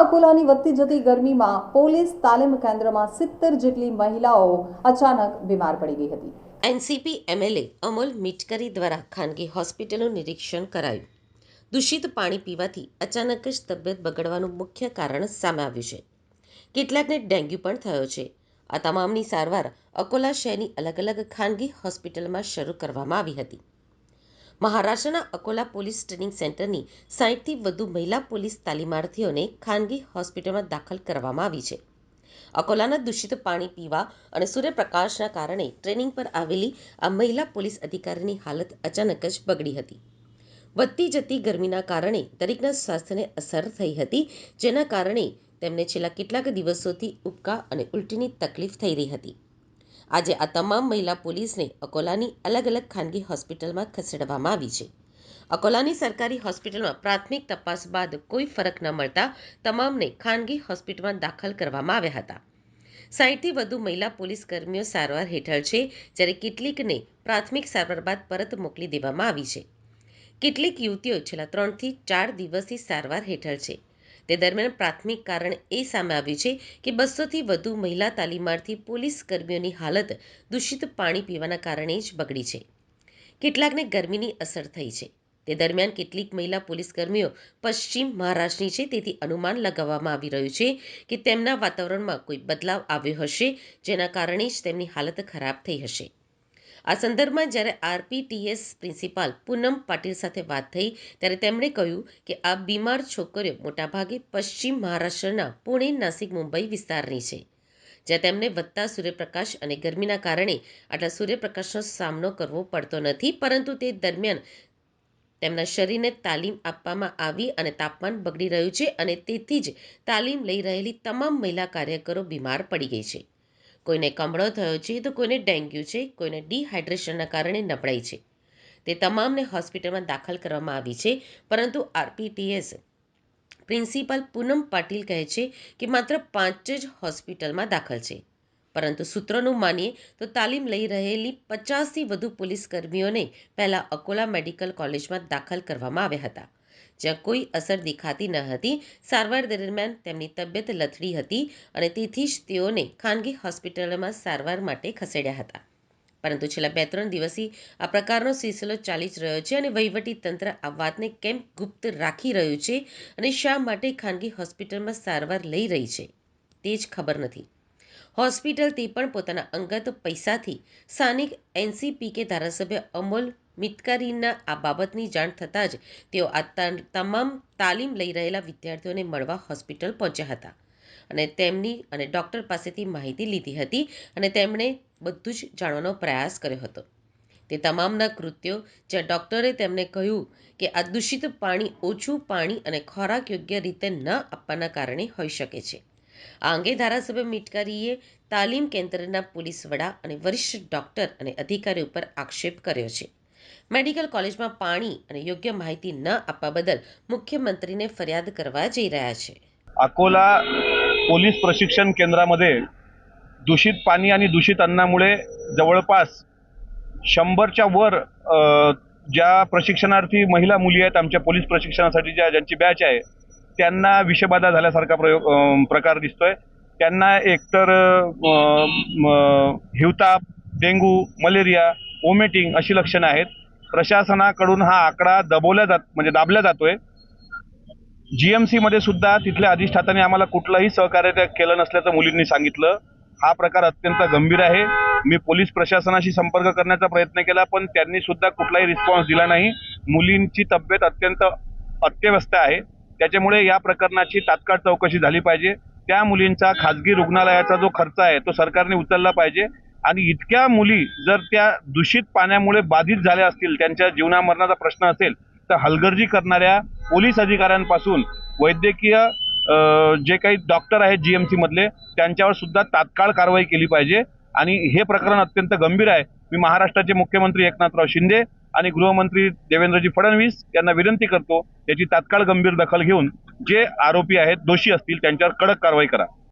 અકોલાની વધતી જતી ગરમીમાં પોલીસ તાલીમ કેન્દ્રમાં સિત્તેર જેટલી મહિલાઓ અચાનક બીમાર પડી ગઈ હતી. એનસીપી એમએલએ અમોલ મિટકરી દ્વારા ખાનગી હોસ્પિટલનું નિરીક્ષણ કરાયું. દૂષિત પાણી પીવાથી અચાનક જ તબિયત બગડવાનું મુખ્ય કારણ સામે આવ્યું છે. કેટલાકને ડેન્ગ્યુ પણ થયો છે. આ તમામની સારવાર અકોલા શહેરની અલગ અલગ ખાનગી હોસ્પિટલમાં શરૂ કરવામાં આવી હતી. મહારાષ્ટ્રના અકોલા પોલીસ ટ્રેનિંગ સેન્ટરની સાહીઠથી વધુ મહિલા પોલીસ તાલીમાર્થીઓને ખાનગી હોસ્પિટલમાં દાખલ કરવામાં આવી છે. અકોલાના દૂષિત પાણી પીવા અને સૂર્યપ્રકાશના કારણે ટ્રેનિંગ પર આવેલી આ મહિલા પોલીસ અધિકારીની હાલત અચાનક જ બગડી હતી. વધતી જતી ગરમીના કારણે દરેકના સ્વાસ્થ્યને અસર થઈ હતી, જેના કારણે તેમને છેલ્લા કેટલાક દિવસોથી ઉબકા અને ઉલટીની તકલીફ થઈ રહી હતી. આજે આ તમામ મહિલા પોલીસને અકોલાની અલગ અલગ ખાનગી હોસ્પિટલમાં ખસેડવામાં આવી છે. અકોલાની સરકારી હોસ્પિટલમાં પ્રાથમિક તપાસ બાદ કોઈ ફરક ન મળતા તમામને ખાનગી હોસ્પિટલમાં દાખલ કરવામાં આવ્યા હતા. સાહીઠથી વધુ મહિલા પોલીસ કર્મીઓ સારવાર હેઠળ છે, જ્યારે કેટલીકને પ્રાથમિક સારવાર બાદ પરત મોકલી દેવામાં આવી છે. કેટલીક યુવતીઓ છેલ્લા ત્રણથી ચાર દિવસથી સારવાર હેઠળ છે. તે દરમિયાન પ્રાથમિક કારણ એ સામે આવ્યું છે કે બસોથી વધુ મહિલા તાલીમાર્થી પોલીસ કર્મીઓની હાલત દૂષિત પાણી પીવાના કારણે જ બગડી છે. કેટલાકને ગરમીની અસર થઈ છે. તે દરમિયાન કેટલીક મહિલા પોલીસ કર્મીઓ પશ્ચિમ મહારાષ્ટ્રની છે. તેથી અનુમાન લગાવવામાં આવી રહ્યું છે કે તેમના વાતાવરણમાં કોઈ બદલાવ આવ્યો હશે, જેના કારણે જ તેમની હાલત ખરાબ થઈ હશે. આ સંદર્ભમાં જ્યારે આરપીટીએસ પ્રિન્સિપાલ પૂનમ પાટીલ સાથે વાત થઈ, ત્યારે તેમણે કહ્યું કે આ બીમાર છોકરીઓ મોટાભાગે પશ્ચિમ મહારાષ્ટ્રના પુણે, નાસિક, મુંબઈ વિસ્તારની છે, જ્યાં તેમને વધતા સૂર્યપ્રકાશ અને ગરમીના કારણે આટલા સૂર્યપ્રકાશનો સામનો કરવો પડતો નથી, પરંતુ તે દરમિયાન તેમના શરીરને તાલીમ આપવામાં આવી અને તાપમાન બગડી રહ્યું છે અને તેથી જ તાલીમ લઈ રહેલી તમામ મહિલા કાર્યકરો બીમાર પડી ગઈ છે. કોઈને કમળો થયો છે તો કોઈને ડેન્ગ્યુ છે, કોઈને ડિહાઇડ્રેશનના કારણે નબળાઈ છે. તે તમામને હોસ્પિટલમાં દાખલ કરવામાં આવી છે, પરંતુ આરપીટીએસ પ્રિન્સિપાલ પૂનમ પાટીલ કહે છે કે માત્ર પાંચ જ હોસ્પિટલમાં દાખલ છે. પરંતુ સૂત્રોનું માનીએ તો તાલીમ લઈ રહેલી પચાસથી વધુ પોલીસ કર્મીઓને પહેલાં અકોલા મેડિકલ કોલેજમાં દાખલ કરવામાં આવ્યા હતા. જ્યાં કોઈ અસર દેખાતી ન હતી. સારવાર દરમિયાન તેમની તબિયત લથડી હતી અને તેથી જ તેઓને ખાનગી હોસ્પિટલમાં સારવાર માટે ખસેડ્યા હતા. પરંતુ છેલ્લા બે ત્રણ દિવસથી આ પ્રકારનો સિલસિલો ચાલી જ રહ્યો છે અને વહીવટી તંત્ર આ વાતને કેમ ગુપ્ત રાખી રહ્યું છે અને શા માટે ખાનગી હોસ્પિટલમાં સારવાર લઈ રહી છે, તે જ ખબર નથી. હોસ્પિટલ તે પણ પોતાના અંગત પૈસાથી સ્થાનિક એનસીપીકે ધારાસભ્ય અમોલ મિતકારીના આ બાબતની જાણ થતાં જ તેઓ આ તમામ તાલીમ લઈ રહેલા વિદ્યાર્થીઓને મળવા હોસ્પિટલ પહોંચ્યા હતા. અને તેમની અને ડૉક્ટર પાસેથી માહિતી લીધી હતી અને તેમણે બધું જ જાણવાનો પ્રયાસ કર્યો હતો. તે તમામના કૃત્યો જ્યાં ડૉક્ટરે તેમને કહ્યું કે આ દૂષિત પાણી ઓછું પાણી અને ખોરાક યોગ્ય રીતે ન આપવાના કારણે હોઈ શકે છે. આ અંગે ધારાસભ્ય મિટકારીએ તાલીમ કેન્દ્રના પોલીસ વડા અને વરિષ્ઠ ડૉક્ટર અને અધિકારી ઉપર આક્ષેપ કર્યો છે. મેડિકલ કોલેજમાં પાણી અને યોગ્ય માહિતી ન આપવા બદલ મુખ્યમંત્રીને ફરિયાદ કરવા જઈ રહ્યા છે अकोला पोलीस प्रशिक्षण केंद्रामध्ये दूषित पाणी आणि दूषित अन्नामुळे जवळपास शंभरच्या वर अ, ज्या प्रशिक्षणार्थी महिला मुली आहेत आमच्या पोलीस प्रशिक्षणासाठी ज्या ज्यांची बॅच आहे त्यांना विषबाधा झाल्यासारखा प्रयोग अ, प्रकार दिसतोय त्यांना एकतर अ, म, हिवताप डेंगू मलेरिया ओमेटिंग अशी लक्षणं आहेत प्रशासनाकडून हा आकडा दबवला जात म्हणजे दाबला जातोय. जीएमसी मध्ये सुद्धा तिथल्या अधिष्ठाताने आम्हाला कुठलंही सहकार्य त्या केलं नसल्याचं मुलींनी सांगितलं. हा प्रकार अत्यंत गंभीर आहे. मी पोलीस प्रशासनाशी संपर्क करण्याचा प्रयत्न केला पण त्यांनी सुद्धा कुठलाही रिस्पॉन्स दिला नाही. मुलींची तब्येत अत्यंत अत्यवस्थ आहे. त्याच्यामुळे या प्रकरणाची तात्काळ चौकशी झाली पाहिजे. त्या मुलींचा खाजगी रुग्णालयाचा जो खर्च आहे तो सरकारने उचलला पाहिजे. आणि इतक्या मुली जर त्या दूषित पाण्यामुळे बाधित झाल्या असतील त्यांच्या जीवनामरणाचा प्रश्न असेल तर हलगर्जी करणाऱ्या पोलीस अधिकाऱ्यांपासून वैद्यकीय जे काही डॉक्टर आहेत जीएमसी मधले त्यांच्यावर सुद्धा तात्काळ कारवाई केली पाहिजे. आणि हे प्रकरण अत्यंत गंभीर आहे. मी महाराष्ट्राचे मुख्यमंत्री एकनाथराव शिंदे आणि गृहमंत्री देवेंद्रजी फडणवीस यांना विनंती करतो याची तात्काळ गंभीर दखल घेऊन जे आरोपी आहेत दोषी असतील त्यांच्यावर कडक कारवाई करा.